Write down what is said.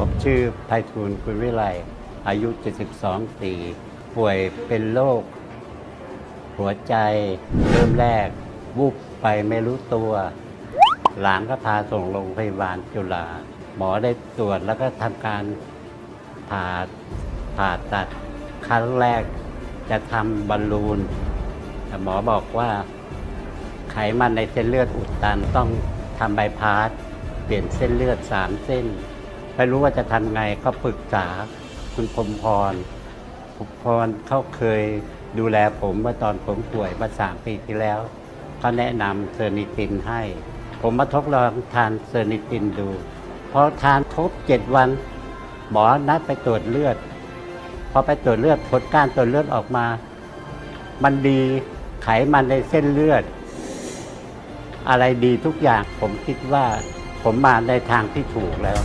ผมชื่อไพฑูรย์กุลวิไลอายุ 72 ปี ป่วยเป็นโรคหัวใจเริ่มแรก วูบไปไม่รู้ตัว หลานก็พาส่งโรงพยาบาลจุฬาหมอได้ตรวจแล้วก็ทำการผ่าผ่าตัดครั้งแรกจะทำบอลลูนแต่หมอบอกว่าไขมันในเส้นเลือดอุดตันต้องทำใบพาสเปลี่ยนเส้นเลือดสามเส้น ไม่รู้ว่าจะทำไงก็ปรึกษาคุณพรมพรพรมพรเขาเคยดูแลผมเมื่อตอนผมป่วยมาสามปีที่แล้วเขาแนะนำเซอร์นิตินให้ ผมมาทดลองทานเซอร์นิตินดูพอทานครบเจ็ดวัน หมอนัดไปตรวจเลือด พอไปตรวจเลือดผลการตรวจเลือดออกมา มันดีไขมันในเส้นเลือด อะไรดีทุกอย่างผมคิดว่าผมมาในทางที่ถูกแล้ว